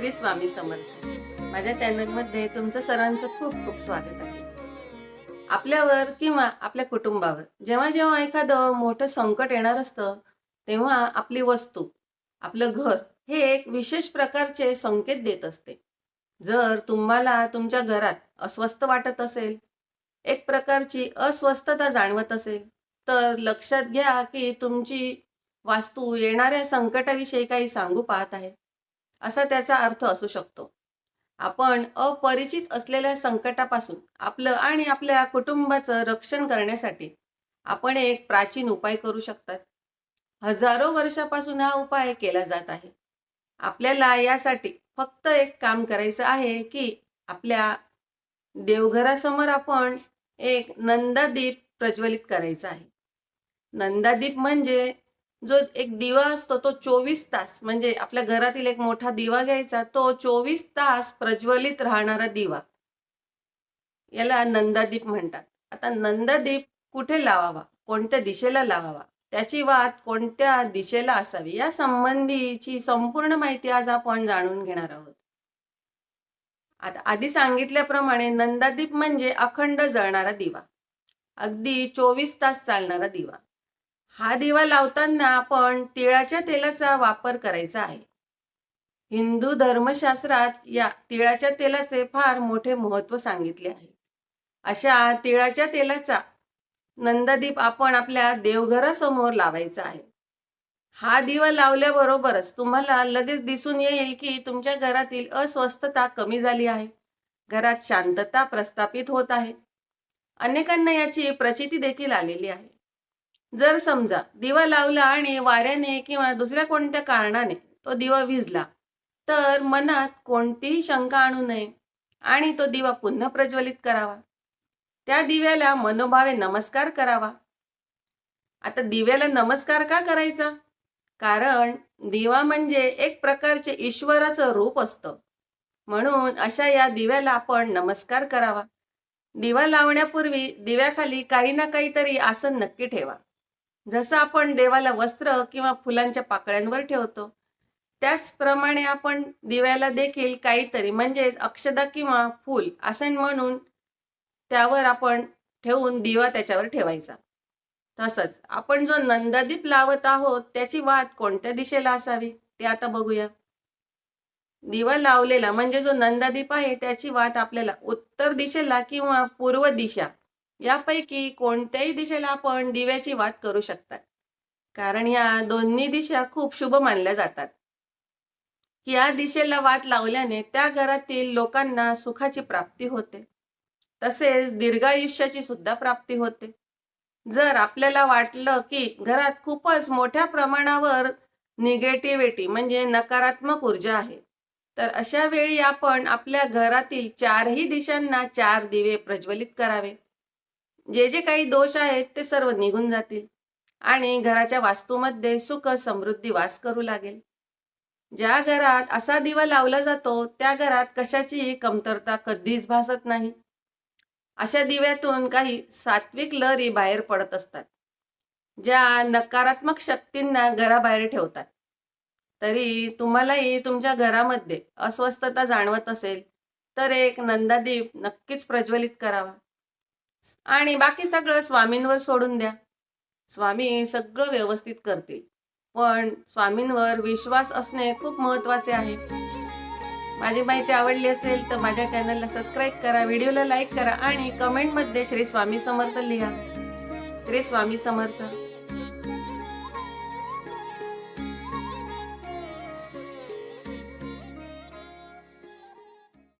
श्री स्वामी समर्थ. माझ्या चॅनलमध्ये तुमचं सर्वांचं खूप खूप स्वागत आहे. आपल्यावर किंवा आपल्या कुटुंबावर जेव्हा जेव्हा एखादं मोठं संकट येणार असतं तेव्हा आपली वस्तू आपलं घर हे एक विशेष प्रकारचे संकेत देत असते. जर तुम्हाला तुमच्या घरात अस्वस्थ वाटत असेल एक प्रकारची अस्वस्थता जाणवत असेल तर लक्षात घ्या की तुमची वास्तू येणाऱ्या संकटाविषयी काही सांगू पाहत आहे. असा त्याचा अर्थ असू शकतो. आपण अपरिचित असलेल्या संकटापासून आपलं आणि आपल्या कुटुंबाचं रक्षण करण्यासाठी आपण एक प्राचीन उपाय करू शकतात. हजारो वर्षापासून हा उपाय केला जात आहे. आपल्याला यासाठी फक्त एक काम करायचं आहे की आपल्या देवघरासमोर आपण एक नंदादीप प्रज्वलित करायचा आहे. नंदादीप म्हणजे जो एक दिवा असतो तो चोवीस तास म्हणजे आपल्या घरातील एक मोठा दिवा घ्यायचा तो चोवीस तास प्रज्वलित राहणारा दिवा. याला नंदादीप म्हणतात. आता नंदादीप कुठे लावावा? कोणत्या दिशेला लावावा? त्याची वाद कोणत्या दिशेला असावी? या संबंधीची संपूर्ण माहिती आज आपण जाणून घेणार आहोत. आता आधी सांगितल्याप्रमाणे नंदादीप म्हणजे अखंड जळणारा दिवा. अगदी चोवीस तास चालणारा दिवा. हा दिवा लावताना आपण तिळाच्या तेलाचा वापर करायचा आहे. हिंदू धर्मशास्त्रात या तिळाच्या तेलाचे फार मोठे महत्त्व सांगितले आहे. अशा तिळाच्या तेलाचा नंददीप आपण आपल्या देवघरासमोर लावायचा आहे. हा दिवा लावल्याबरोबरच तुम्हाला लगेच दिसून येईल की तुमच्या घरातील अस्वस्थता कमी झाली आहे. घरात शांतता प्रस्थापित होत आहे. अनेकांना याची प्रचिती देखील आलेली आहे. जर समजा दिवा लावला आणि वाऱ्याने किंवा दुसऱ्या कोणत्या कारणाने तो दिवा विजला तर मनात कोणतीही शंका आणू नये आणि तो दिवा पुन्हा प्रज्वलित करावा. त्या दिव्याला मनोभावे नमस्कार करावा. आता दिव्याला नमस्कार का करायचा? कारण दिवा म्हणजे एक प्रकारचे ईश्वराचं रूप असतं. म्हणून अशा या दिव्याला आपण नमस्कार करावा. दिवा लावण्यापूर्वी दिव्याखाली काही ना काहीतरी आसन नक्की ठेवा. जसं आपण देवाला वस्त्र किंवा फुलांच्या पाकळ्यांवर ठेवतो त्याचप्रमाणे आपण दिव्याला देखील काहीतरी म्हणजे अक्षदा किंवा फूल आसन म्हणून त्यावर आपण ठेवून दिवा त्याच्यावर ठेवायचा. तसंच आपण जो नंदादीप लावत आहोत त्याची वात कोणत्या दिशेला असावी ते आता बघूया. दिवा लावलेला म्हणजे जो नंदादीप आहे त्याची वात आपल्याला उत्तर दिशेला किंवा पूर्व दिशा यापैकी कोणत्याही दिशेला आपण दिव्याची वात करू शकतात. कारण या दोन्ही दिशा खूप शुभ मानल्या जातात. या दिशेला वात लावल्याने त्या घरातील लोकांना सुखाची प्राप्ती होते. तसेच दीर्घायुष्याची सुद्धा प्राप्ती होते. जर आपल्याला वाटलं की घरात खूपच मोठ्या प्रमाणावर निगेटिव्हिटी म्हणजे नकारात्मक ऊर्जा आहे तर अशा वेळी आपण आपल्या घरातील चारही दिशांना चार दिवे प्रज्वलित करावे. जे जे काही दोष आहेत ते सर्व निघून जातील. आणि घराच्या वास्तूमध्ये सुख समृद्धी वास करू लागेल. ज्या घरात असा दिवा लावला जातो त्या घरात कशाचीही कमतरता कधीच भासत नाही. अशा दिव्यातून काही सात्विक लहरी बाहेर पडत असतात ज्या नकारात्मक शक्तींना घराबाहेर ठेवतात. तरी तुम्हालाही तुमच्या घरामध्ये अस्वस्थता जाणवत असेल तर एक नंदादीप नक्कीच प्रज्वलित करावा. आणि बाकी सगळं स्वामींवर सोडून द्या. स्वामी सगळं व्यवस्थित करतील. पण स्वामींवर विश्वास असणे खूप महत्त्वाचे आहे. माझी माहिती आवडली असेल तर माझ्या चॅनलला सबस्क्राईब करा व्हिडिओला लाईक करा आणि कमेंटमध्ये श्री स्वामी समर्थ लिहा. श्री स्वामी समर्थ.